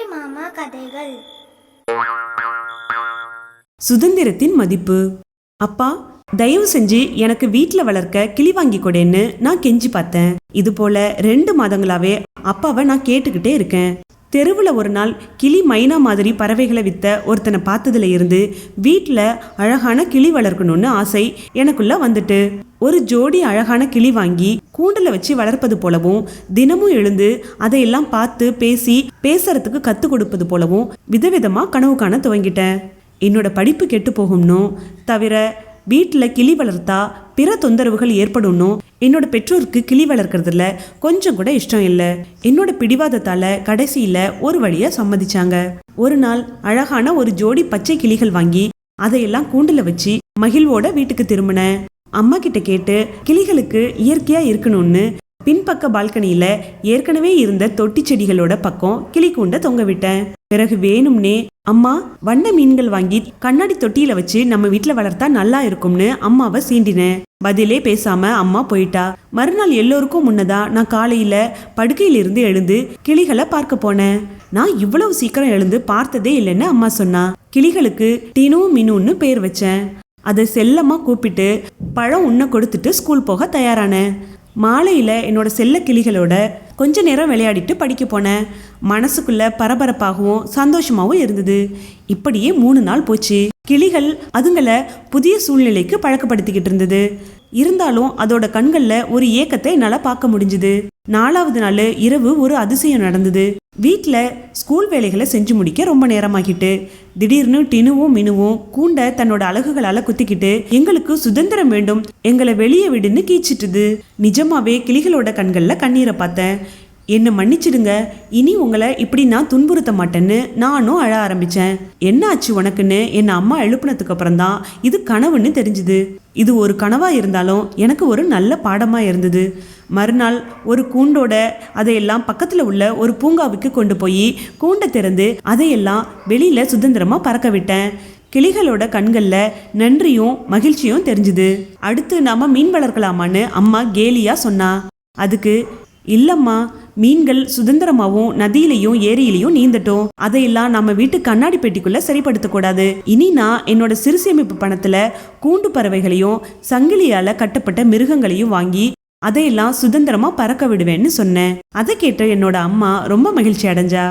கிளி மாமா கதைகள். சுதந்திரத்தின் மதிப்பு. அப்பா தயவு செஞ்சு எனக்கு வீட்டுல வளர்க்க கிளி வாங்கி கொடேன்னு நான் கெஞ்சி பார்த்தேன். இது போல ரெண்டு மாதங்களாவே அப்பாவை நான் கேட்டுக்கிட்டே இருக்கேன். தெருவில் ஒரு நாள் கிளி மைனா மாதிரி பறவைகளை வித்த ஒருத்தனை பார்த்ததுல இருந்து வீட்டில் அழகான கிளி வளர்க்கணும்னு ஆசை எனக்குள்ள வந்துட்டு. ஒரு ஜோடி அழகான கிளி வாங்கி கூண்டில் வச்சு வளர்ப்பது போலவும் தினமும் எழுந்து அதையெல்லாம் பார்த்து பேசி பேசுறதுக்கு கற்றுக் கொடுப்பது போலவும் விதவிதமாக கனவு காண துவங்கிட்டேன். என்னோட படிப்பு கெட்டு போகும்னோ தவிர வீட்டில் கிளி வளர்த்தா பிற தொந்தரவுகள் ஏற்படும்னும் என்னோட பெற்றோருக்கு கிளி வளர்க்கறதுல கொஞ்சம் கூட இஷ்டம் இல்லை. என்னோட பிடிவாதத்தால கடைசியில ஒரு வழியா சம்மதிச்சாங்க. ஒரு நாள் அழகான ஒரு ஜோடி பச்சை கிளிகள் வாங்கி அதையெல்லாம் கூண்டுல வச்சு மகிழ்வோட வீட்டுக்கு திரும்பினேன். அம்மா கிட்ட கேட்டு கிளிகளுக்கு இயற்கையா இருக்கணும்னு பின்பக்க பால்கனியில ஏற்கனவே இருந்த தொட்டி செடிகளோட பக்கம் கிளி கூண்டை தொங்க விட்டேன். பிறகு வேணும்னே அம்மா வண்ண மீன்கள் வாங்கி கண்ணாடி தொட்டியில வச்சு நம்ம வீட்டுல வளர்த்தா நல்லா இருக்கும்னு அம்மாவை சீண்டினேன் பதிலே பேசாம அம்மா போயிட்டா. மறுநாள் எல்லோருக்கும் முன்னதா நான் காலையில படுக்கையிலிருந்து எழுந்து கிளிகளை பார்க்க போனேன். நான் இவ்வளவு சீக்கிரம் எழுந்து பார்த்ததே இல்லைன்னு அம்மா சொன்னா. கிளிகளுக்கு டினு மினுன்னு பேர் வச்சேன். அதை செல்லமா கூப்பிட்டு பழம் உண்ண கொடுத்துட்டு ஸ்கூல் போக தயாரானேன். மாலையில் என்னோட செல்ல கிளிகளோட கொஞ்ச நேரம் விளையாடிட்டு படிக்க போனேன். மனசுக்குள்ள பரபரப்பாகவும் சந்தோஷமாகவும் இருந்தது. இப்படியே மூணு நாள் போச்சு. கிளிகள் அதுங்களை புதிய சூழ்நிலைக்கு பழக்கப்படுத்திக்கிட்டு இருந்தது. இருந்தாலும் அதோட கண்களில் ஒரு ஏக்கத்தை என்னால் பார்க்க முடிஞ்சுது. நாலாவது நாள் இரவு ஒரு அதிசயம் நடந்தது. வீட்டில் ஸ்கூல் வேலைகளை செஞ்சு முடிக்க ரொம்ப நேரமாகிட்டு. திடீர்னு டினுவும் மினுவும் கூண்ட தன்னோட அழகுகளால் குத்திக்கிட்டு எங்களுக்கு சுதந்திரம் வேண்டும். எங்களை வெளியே விடுன்னு கீச்சிட்டுது. நிஜமாவே கிளிகளோட கண்களில் கண்ணீரை பார்த்தேன். என்னை மன்னிச்சிடுங்க. இனி உங்களை இப்படி நான் துன்புறுத்த மாட்டேன்னு நானும் அழ ஆரம்பித்தேன் என்ன ஆச்சு உனக்குன்னு என்னை அம்மா எழுப்புனதுக்கு அப்புறம் தான் இது கனவுன்னு தெரிஞ்சுது. இது ஒரு கனவாக இருந்தாலும் எனக்கு ஒரு நல்ல பாடமாக இருந்தது. மறுநாள் ஒரு கூண்டோட அதையெல்லாம் பக்கத்தில் உள்ள ஒரு பூங்காவுக்கு கொண்டு போய் கூண்டை திறந்து அதையெல்லாம் வெளியில் சுதந்திரமாக பறக்க விட்டேன். கிளிகளோட கண்களில் நன்றியும் மகிழ்ச்சியும் தெரிஞ்சுது. அடுத்து நாம மீன் வளர்க்கலாமான்னு அம்மா கேலியாக சொன்னா. அதுக்கு இல்லம்மா மீன்கள் சுதந்திரமாவும் நதியிலையும் ஏரியிலையும் நீந்தட்டும். அதையெல்லாம் நம்ம வீட்டு கண்ணாடி பெட்டிக்குள்ள சரிப்படுத்தக்கூடாது இனி நான் என்னோட சிறுசேமிப்பு பணத்துல கூண்டு பறவைகளையும் சங்கிலியால கட்டப்பட்ட மிருகங்களையும் வாங்கி அதையெல்லாம் சுதந்திரமா பறக்க விடுவேன்னு சொன்னேன். அதை கேட்ட என்னோட அம்மா ரொம்ப மகிழ்ச்சி அடைஞ்சா.